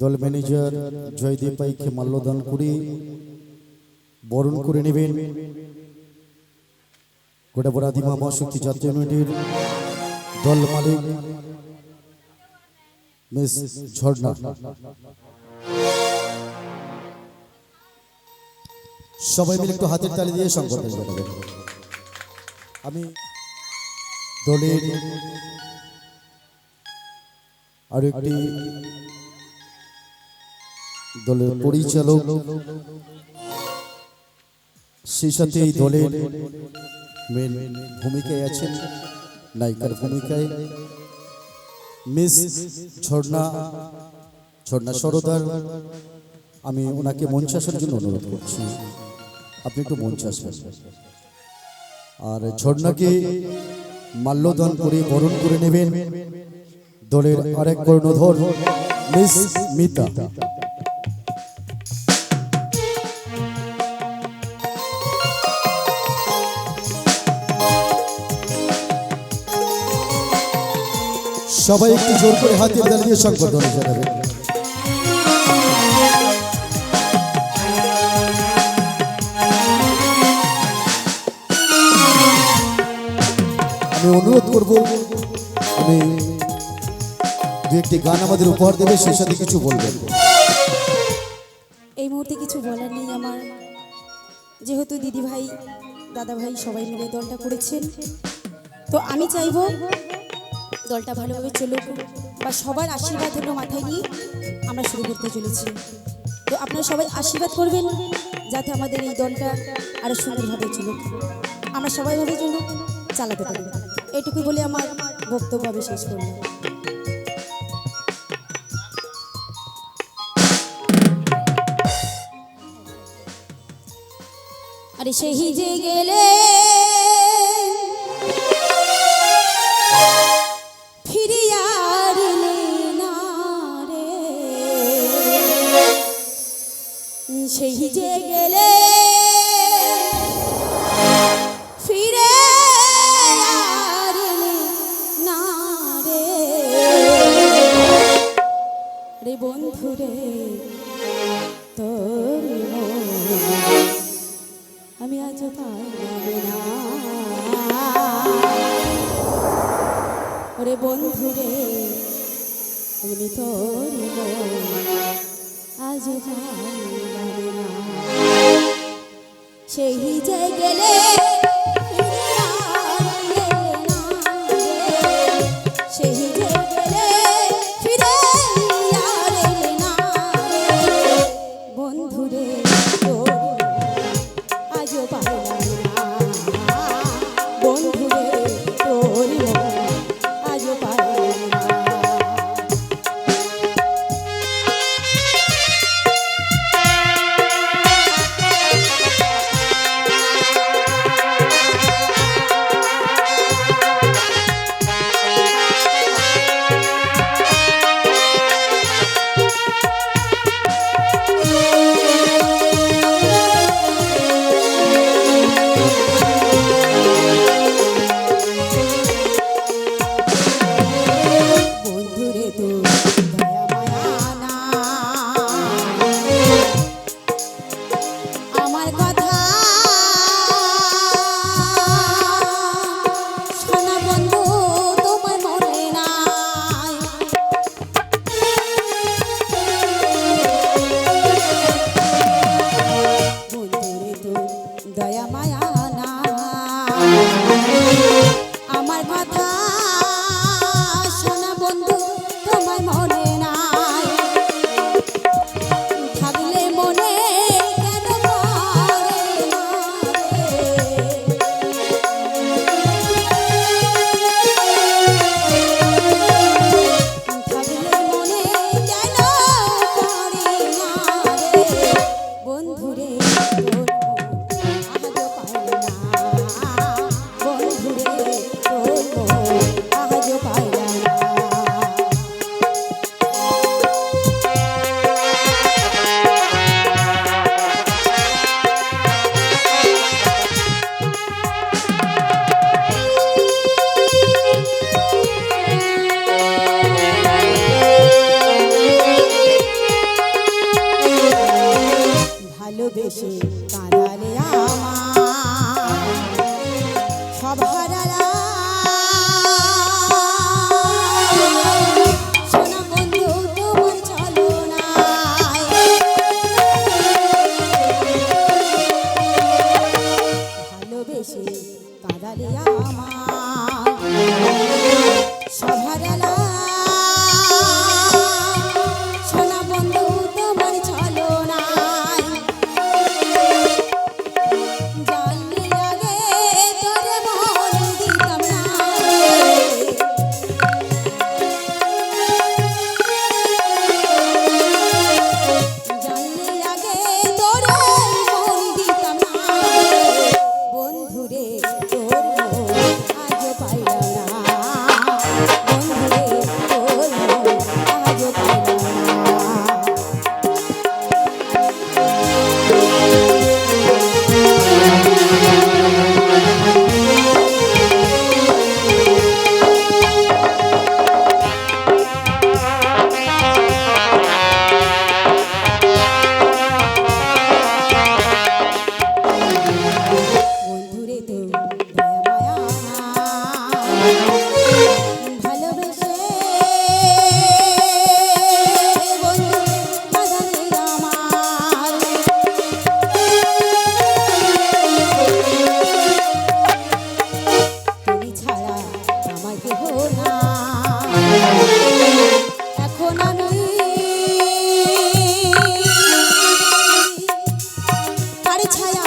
দল ম্যানেজার জয়দীপ পাইকে মাল্যদান করে। বরণ করে নেবেন। গোটাপুর আদিমা মহাশক্তি জাতীয় ইউনিটের দল মালিক মিস ঝর্ণা। সবাই মিলে একটু হাতের তালি দিয়ে জানাবেন আমি দলের আর একটি দলের পরিচালক। সেই সাথে এই দলের মেন ভূমিকায় আছেন নায়িকার ভূমিকায় মিস ঝর্ণা ঝর্ণা সরদার। আমি ওনাকে মঞ্চ আসার জন্য অনুরোধ করছি। আপনি একটু মঞ্চ আসবেন। আর ঝর্ণাকে মাল্যদান করে বরণ করে নেবেন দলের আরেক কর্ণধর মিস মিতা। সবাই একটু জোর করে হাতের তালি দিয়ে সংবর্ধনা জানাবেন আমি অনুরোধ করব, আমি দু একটি গান আমাদের উপহার দেবে, সেই সাথে কিছু বলবেন। এই মুহূর্তে কিছু বলার নেই আমার। যেহেতু দিদি ভাই দাদা ভাই সবাই মিলে দলটা করেছেন, তো আমি চাইব দলটা ভালোভাবে চলুক বা সবার আশীর্বাদ হলো মাথায় নিয়ে আমরা শুরু করতে চলেছি। তো আপনারা সবাই আশীর্বাদ করবেন যাতে আমাদের এই দলটা আরও সুন্দরভাবে চলুক। আমরা সবাইভাবে চলুক চালাতে পারি। এটুকুই বলে আমার বক্তব্য আমি শেষ করলাম। আরে সেই যে গেলে সেই যে গেলে ফিরে আর না রে। রে বন্ধুরে তোর আমি আজ পাইলাম না। ওরে বন্ধু রে আমি তোর আজ না। সেই যে গেলে দেশে কাজ ছায়া